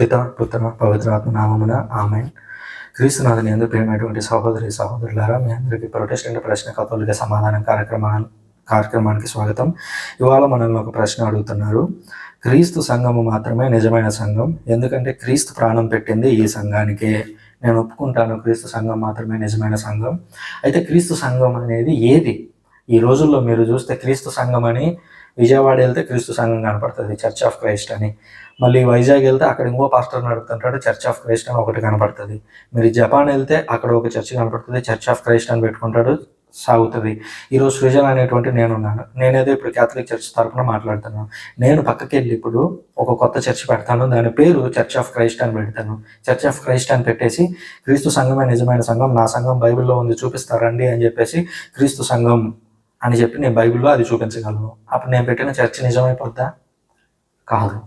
పిత పుత్ర పవిత్రాత్మ నామమున ఆమె క్రీస్తునాథుని ఎందుకు ప్రేమైనటువంటి సహోదరి సహోదరులారా మీ అందరికీ ప్రొటెస్టెంట్ ప్రశ్న కథలుగా సమాధానం కార్యక్రమాన్ని కార్యక్రమానికి స్వాగతం. ఇవాళ మనల్ని ఒక ప్రశ్న అడుగుతున్నారు. క్రీస్తు సంఘము మాత్రమే నిజమైన సంఘం. ఎందుకంటే క్రీస్తు ప్రాణం పెట్టింది ఈ సంఘానికే. నేను ఒప్పుకుంటాను క్రీస్తు సంఘం మాత్రమే నిజమైన సంఘం. అయితే క్రీస్తు సంఘం అనేది ఏది? ఈ రోజుల్లో మీరు చూస్తే క్రీస్తు సంఘం అని విజయవాడ వెళ్తే క్రీస్తు సంఘం కనపడుతుంది చర్చ్ ఆఫ్ క్రైస్ట్ అని. మళ్ళీ వైజాగ్ వెళ్తే అక్కడ ఇంకో పాస్టర్ నడుపుతుంటాడు చర్చ్ ఆఫ్ క్రైస్ట్ అని ఒకటి కనపడుతుంది. మీరు జపాన్ వెళ్తే అక్కడ ఒక చర్చ్ కనపడుతుంది చర్చ్ ఆఫ్ క్రైస్ట్ అని పెట్టుకుంటాడు సాగుతుంది. ఈరోజు సృజన్ అనేటువంటి నేనున్నాను. నేనేదో ఇప్పుడు క్యాథలిక్ చర్చ్ తరఫున మాట్లాడుతున్నాను. నేను పక్కకి వెళ్ళి ఇప్పుడు ఒక కొత్త చర్చ్ పెడతాను దాని పేరు చర్చ్ ఆఫ్ క్రైస్ట్ అని పెడతాను. చర్చ్ ఆఫ్ క్రైస్ట్ అని పెట్టేసి క్రీస్తు సంఘమే నిజమైన సంఘం నా సంఘం బైబిల్లో ఉంది చూపిస్తారండి అని చెప్పేసి క్రీస్తు సంఘం అని చెప్పి నేను బైబిల్లో అది చూపించగలను. అప్పుడు నేను పెట్టిన చర్చ నిజమైపోద్దా? కాదు.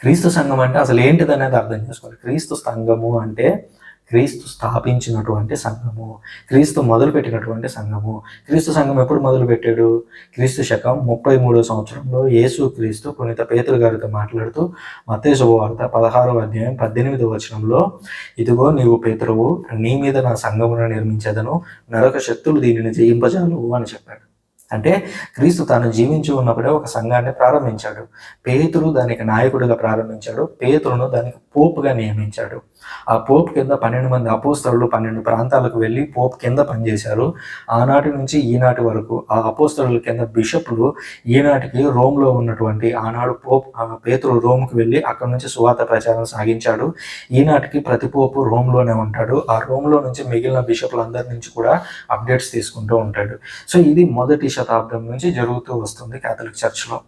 క్రీస్తు సంఘం అంటే అసలు ఏంటిది అనేది అర్థం చేసుకోవాలి. క్రీస్తు సంఘము అంటే క్రీస్తు స్థాపించినటువంటి సంఘము. క్రీస్తు మొదలుపెట్టినటువంటి సంఘము. క్రీస్తు సంఘం ఎప్పుడు మొదలుపెట్టాడు? క్రీస్తు శకం ముప్పై మూడో సంవత్సరంలో యేసు క్రీస్తు పునీత పేతులు గారితో మాట్లాడుతూ మతే శుభవార్త పదహారవ అధ్యాయం పద్దెనిమిదవ వచనంలో ఇదిగో నీవు పేతురువు నీ మీద నా సంఘమును నిర్మించదను నరక శక్తులు దీనిని జయింపజాలవు అని చెప్పాడు. అంటే క్రీస్తు తాను జీవించి ఉన్నప్పుడే ఒక సంఘాన్ని ప్రారంభించాడు. పేతురు దానికి నాయకుడిగా ప్రారంభించాడు. పేతురును దానికి పోపుగా నియమించాడు. ఆ పోప్ కింద పన్నెండు మంది అపోస్తలు పన్నెండు ప్రాంతాలకు వెళ్ళి పోప్ కింద పనిచేశారు. ఆనాటి నుంచి ఈనాటి వరకు ఆ అపోస్తల కింద బిషప్లు ఈనాటికి రోమ్లో ఉన్నటువంటి ఆనాడు పోప్ ఆ పేతురు రోమ్కి వెళ్ళి అక్కడ నుంచి సువార్త ప్రచారం సాగించాడు. ఈనాటికి ప్రతి పోపు రోమ్లోనే ఉంటాడు. ఆ రోమ్లో నుంచి మిగిలిన బిషప్లందరి నుంచి కూడా అప్డేట్స్ తీసుకుంటూ ఉంటాడు. సో ఇది మొదటి శతాబ్దం నుంచి జరుగుతూ వస్తుంది క్యాథలిక్ చర్చ్లో.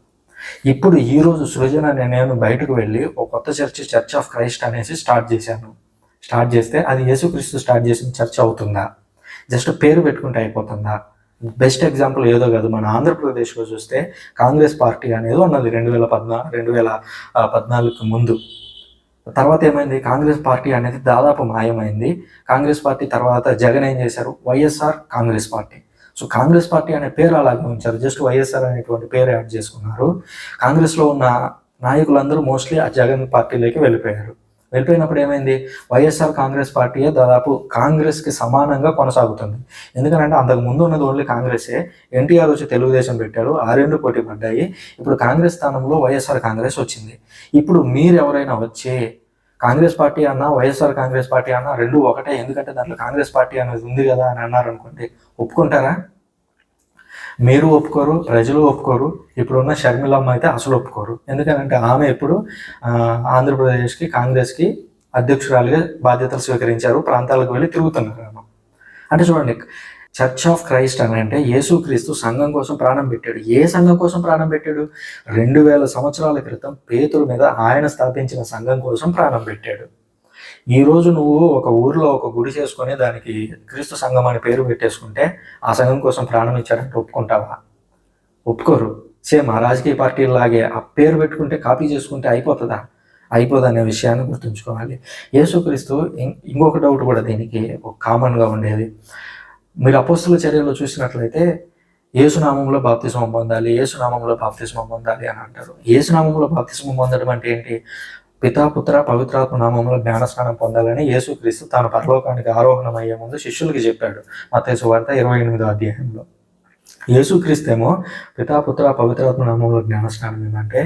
ఇప్పుడు ఈ రోజు సృజన అనే నేను బయటకు వెళ్ళి ఒక కొత్త చర్చ్ చర్చ్ ఆఫ్ క్రైస్ట్ అనేసి స్టార్ట్ చేశాను. స్టార్ట్ చేస్తే అది యేసుక్రీస్తు స్టార్ట్ చేసిన చర్చ్ అవుతుందా? జస్ట్ పేరు పెట్టుకుంటే అయిపోతుందా? బెస్ట్ ఎగ్జాంపుల్ ఏదో కాదు. మన ఆంధ్రప్రదేశ్లో చూస్తే కాంగ్రెస్ పార్టీ అనేది ఉన్నది రెండు వేల పద్నా రెండు వేల పద్నాలుగుకి ముందు. తర్వాత ఏమైంది? కాంగ్రెస్ పార్టీ అనేది దాదాపు మాయమైంది. కాంగ్రెస్ పార్టీ తర్వాత జగన్ ఏం చేశారు? YSR Congress party. So Congress party అనే పేరు అలాగే ఉంచారు. జస్ట్ వైఎస్ఆర్ అనేటువంటి పేరు యాడ్ చేసుకున్నారు. కాంగ్రెస్లో ఉన్న నాయకులందరూ మోస్ట్లీ ఆ జగన్ పార్టీలోకి వెళ్ళిపోయారు. వెళ్ళిపోయినప్పుడు ఏమైంది? వైఎస్ఆర్ కాంగ్రెస్ పార్టీయే దాదాపు కాంగ్రెస్కి సమానంగా కొనసాగుతుంది. ఎందుకంటే అంతకు ముందు ఉన్నది ఓన్లీ కాంగ్రెసే. ఎన్టీఆర్ వచ్చి తెలుగుదేశం పెట్టారు. ఆ రెండు పోటీ పడ్డాయి ఇప్పుడు కాంగ్రెస్ స్థానంలో వైఎస్ఆర్ కాంగ్రెస్ వచ్చింది. ఇప్పుడు మీరు ఎవరైనా వచ్చి కాంగ్రెస్ పార్టీ అన్నా వైఎస్ఆర్ కాంగ్రెస్ పార్టీ అన్నా రెండు ఒకటే. ఎందుకంటే దాంట్లో కాంగ్రెస్ పార్టీ అనేది ఉంది కదా అని అన్నారు అనుకోండి ఒప్పుకుంటారా? మీరు ఒప్పుకోరు ప్రజలు ఒప్పుకోరు ఇప్పుడున్న షర్మిలమ్మ అయితే అసలు ఒప్పుకోరు. ఎందుకంటే ఆమె ఇప్పుడు ఆంధ్రప్రదేశ్కి కాంగ్రెస్కి అధ్యక్షురాలుగా బాధ్యతలు స్వీకరించారు ప్రాంతాలకు వెళ్ళి తిరుగుతున్నారు ఆమె. అంటే చూడండి చర్చ్ ఆఫ్ క్రైస్ట్ అని అంటే యేసుక్రీస్తు సంఘం కోసం ప్రాణం పెట్టాడు. ఏ సంఘం కోసం ప్రాణం పెట్టాడు? రెండు వేల సంవత్సరాల క్రితం పేతురు మీద ఆయన స్థాపించిన సంఘం కోసం ప్రాణం పెట్టాడు. ఈ రోజు నువ్వు ఒక ఊర్లో ఒక గుడి చేసుకొని దానికి క్రీస్తు సంఘం అని పేరు పెట్టేసుకుంటే ఆ సంఘం కోసం ప్రాణం ఇచ్చారంటే ఒప్పుకుంటావా? ఒప్పుకోరు. సేమ్ ఆ రాజకీయ పార్టీలాగే ఆ పేరు పెట్టుకుంటే కాపీ చేసుకుంటే అయిపోతుందా? అయిపోదు అనే విషయాన్ని గుర్తుంచుకోవాలి. యేసుక్రీస్తు ఇం- ఇంకొక డౌట్ కూడా దీనికి ఒక కామన్గా ఉండేది. మీరు అపోస్తుల చర్యలో చూసినట్లయితే ఏసునామంలో బాప్తిస్మం పొందాలి ఏసునామంలో బాప్తిస్మం పొందాలి అని అంటారు. ఏసునామంలో బాప్తిస్మం పొందడం అంటే ఏంటి? పితాపుత్ర పవిత్రాత్మ నామంలో జ్ఞానస్నానం పొందాలని యేసుక్రీస్తు తాను పరలోకానికి ఆరోహణం అయ్యే ముందు శిష్యులకి చెప్పాడు. మత్తయి వార్త ఇరవై ఎనిమిదో అధ్యాయంలో. యేసుక్రీస్తేమో పితాపుత్ర పవిత్రాత్మ నామంలో జ్ఞానస్నానం ఏంటంటే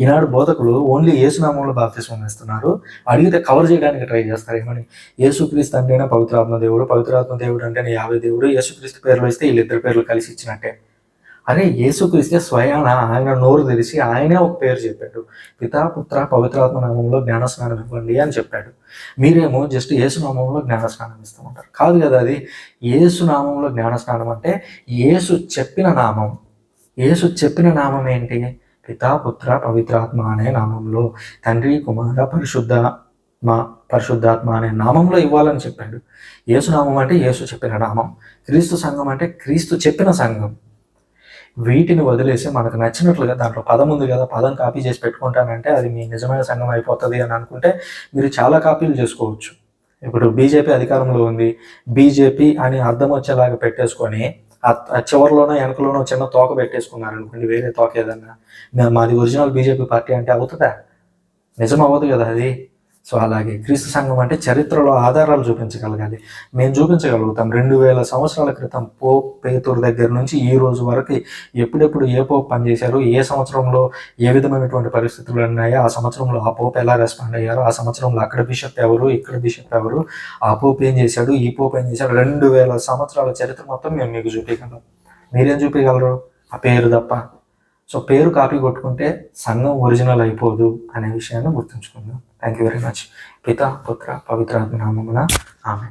ఈనాడు బోధకులు ఓన్లీ యేసునామంలో బాప్తిస్మం ఇస్తున్నారు అడిగితే కవర్ చేయడానికి ట్రై చేస్తారు. ఏమని? యేసుక్రీస్తు అంటేనే పవిత్రాత్మ దేవుడు పవిత్రాత్మ దేవుడు అంటేనే యాభై దేవుడు యేసుక్రీస్తు పేర్లు ఇస్తే వీళ్ళిద్దరు పేర్లు కలిసి ఇచ్చినట్టే. అరే యేసుక్రీస్తే స్వయాన ఆయన నోరు తెరిచి ఆయనే ఒక పేరు చెప్పాడు. పితాపుత్ర పవిత్రాత్మ నామంలో జ్ఞానస్నానం ఇవ్వండి అని చెప్పాడు. మీరేమో జస్ట్ యేసు నామంలో జ్ఞానస్నానం ఇస్తామంటారు కాదు కదా అది? యేసు నామంలో జ్ఞానస్నానం అంటే యేసు చెప్పిన నామం. యేసు చెప్పిన నామం ఏంటి? పితాపుత్ర పవిత్రాత్మ అనే నామంలో తండ్రి కుమార పరిశుద్ధ మా పరిశుద్ధాత్మ అనే నామంలో ఇవ్వాలని చెప్పాడు. యేసునామం అంటే యేసు చెప్పిన నామం. క్రీస్తు సంఘం అంటే క్రీస్తు చెప్పిన సంఘం. వీటిని వదిలేసి మనకు నచ్చినట్లుగా దాంట్లో పదం ఉంది కదా పదం కాపీ చేసి పెట్టుకుంటానంటే అది మీ నిజమైన సంఘం అయిపోతుంది అని అనుకుంటే మీరు చాలా కాపీలు చేసుకోవచ్చు. ఇప్పుడు బీజేపీ అధికారంలో ఉంది. బీజేపీ అని అర్థం వచ్చేలాగా పెట్టేసుకొని ఆ చివరిలోనో వెనకలోనో చిన్న తోక పెట్టేసుకున్నారు అనుకోండి వేరే తోక ఏదన్నా. మాది ఒరిజినల్ బీజేపీ పార్టీ అంటే అవుతుందా? నిజం అవ్వదు కదా అది. సో అలాగే క్రీస్తు సంఘం అంటే చరిత్రలో ఆధారాలు చూపించగలగాలి. మేము చూపించగలుగుతాం. రెండు వేల సంవత్సరాల క్రితం పోప్ పేతూరు దగ్గర నుంచి ఈ రోజు వరకు ఎప్పుడెప్పుడు ఏ పోప్ పనిచేశారు ఏ సంవత్సరంలో ఏ విధమైనటువంటి పరిస్థితులు ఉన్నాయో ఆ సంవత్సరంలో ఆ పోప్ ఎలా రెస్పాండ్ అయ్యారు ఆ సంవత్సరంలో అక్కడ బిషప్ ఎవరు ఇక్కడ బిషప్ ఎవరు ఆ పోప్ ఏం చేశాడు ఈ పోప్ ఏం చేశాడు రెండు వేల సంవత్సరాల చరిత్ర మొత్తం మేము మీకు చూపించగలం. మీరేం చూపించగలరు? ఆ పేరు తప్ప. సో పేరు కాపీ కొట్టుకుంటే సంఘం ఒరిజినల్ అయిపోదు అనే విషయాన్ని గుర్తుంచుకుందాం. థ్యాంక్ యూ వెరీ మచ్ పిత పుత్ర పవిత్రాత్మ నామమున ఆమె